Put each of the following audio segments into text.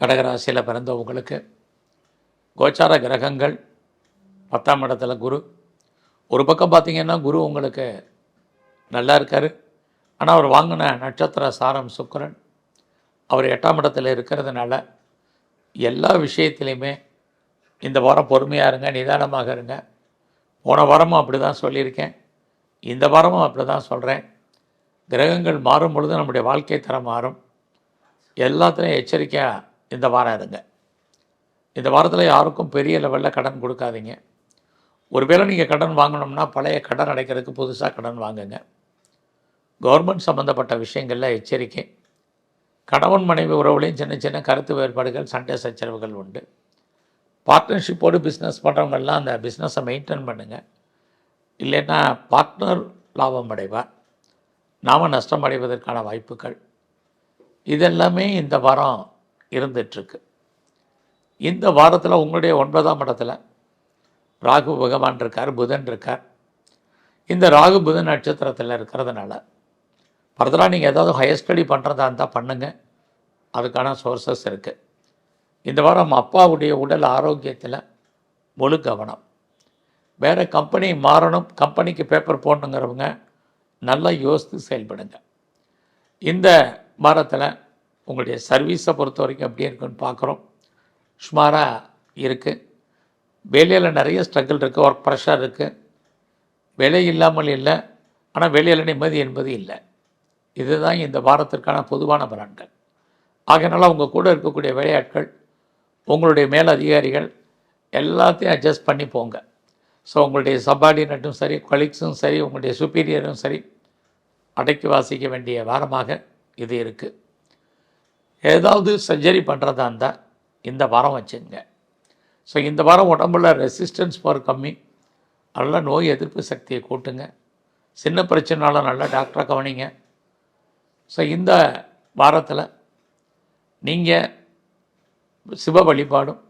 கடகராசியில் பிறந்தவங்களுக்கு கோச்சார கிரகங்கள் பத்தாம் இடத்துல குரு. ஒரு பக்கம் பார்த்திங்கன்னா குரு உங்களுக்கு நல்லா இருக்கார். ஆனால் அவர் வாங்கின நட்சத்திர சாரம் சுக்கரன். அவர் எட்டாம் இடத்துல இருக்கிறதுனால எல்லா விஷயத்துலையுமே இந்த வாரம் பொறுமையாக இருங்க நிதானமாக இருங்க. போன வாரமும் அப்படி தான் சொல்லியிருக்கேன். இந்த வாரமும் அப்படி தான் சொல்கிறேன் கிரகங்கள் மாறும் பொழுது நம்முடைய வாழ்க்கை தரம் மாறும். எல்லாத்துலேயும் எச்சரிக்கையாக இந்த வாரம் இருங்க இந்த வாரத்தில் யாருக்கும் பெரிய லெவலில் கடன் கொடுக்காதீங்க. ஒருவேளை நீங்கள் கடன் வாங்கணும்னா பழைய கடன் அடைக்கிறதுக்கு புதுசாக கடன் வாங்குங்க. கவர்மெண்ட் சம்மந்தப்பட்ட விஷயங்களில் எச்சரிக்கை. கணவன் மனைவி உறவுலையும் சின்ன சின்ன கருத்து வேறுபாடுகள் சண்டை சச்சரவுகள் உண்டு. பார்ட்னர்ஷிப்போடு பிஸ்னஸ் பண்ணுறவங்கெல்லாம் அந்த பிஸ்னஸை மெயின்டைன் பண்ணுங்கள் இல்லைன்னா பார்ட்னர் லாபம் அடைவார் நாம் நஷ்டம் அடைவதற்கான வாய்ப்புகள். இதெல்லாமே இந்த வாரம் இருந்துகிட்ருக்கு இந்த வாரத்தில் உங்களுடைய ஒன்பதாம் இடத்துல ராகு பகவான் இருக்கார் புதன் இருக்கார். இந்த ராகு புதன் நட்சத்திரத்தில் இருக்கிறதுனால ஃபர்தராக நீங்கள் ஏதாவது ஹையர் ஸ்டடி பண்ணுறதா இருந்தால் பண்ணுங்கள் அதுக்கான சோர்சஸ் இருக்குது இந்த வாரம் அப்பாவுடைய உடல் ஆரோக்கியத்தில் முழு கவனம். வேறு கம்பெனி மாறணும் கம்பெனிக்கு பேப்பர் போடணுங்கிறவங்க நல்லா யோசித்து செயல்படுங்க. இந்த வாரத்தில் உங்களுடைய சர்வீஸை பொறுத்த வரைக்கும் எப்படி இருக்குன்னு பார்க்குறோம். சுமாராக இருக்குது வேலையில் நிறைய ஸ்ட்ரகிள் இருக்குது ஒர்க் ப்ரெஷர் இருக்குது வேலை இல்லாமல் இல்லை. ஆனால் வேலையில் நிம்மதி என்பது இல்லை. இதுதான் இந்த வாரத்திற்கான பொதுவான பலன்கள். ஆகையினால உங்கள் கூட இருக்கக்கூடிய விளையாட்கள் உங்களுடைய மேல் அதிகாரிகள் எல்லாத்தையும் அட்ஜஸ்ட் பண்ணி போங்க. ஸோ உங்களுடைய சப்பார்டினட்டும் சரி கொலீக்ஸும் சரி உங்களுடைய சுப்பீரியரும் சரி அடக்கி வாசிக்க வேண்டிய வாரமாக இது இருக்குது ஏதாவது சர்ஜரி பண்ணுறதா இருந்தால் இந்த வாரம் வச்சுங்க. ஸோ இந்த வாரம் உடம்புல ரெசிஸ்டன்ஸ் பவர் கம்மி. நல்லா நோய் எதிர்ப்பு சக்தியை கூட்டுங்க. சின்ன பிரச்சனைனால நல்லா டாக்டரை கவனிங்க. ஸோ இந்த வாரத்தில் நீங்கள் சிவ வழிபாடும்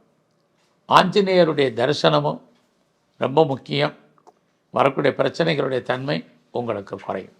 ஆஞ்சநேயருடைய தரிசனமும் ரொம்ப முக்கியம். வரக்கூடிய பிரச்சனைகளுடைய தன்மை உங்களுக்கு குறையும்.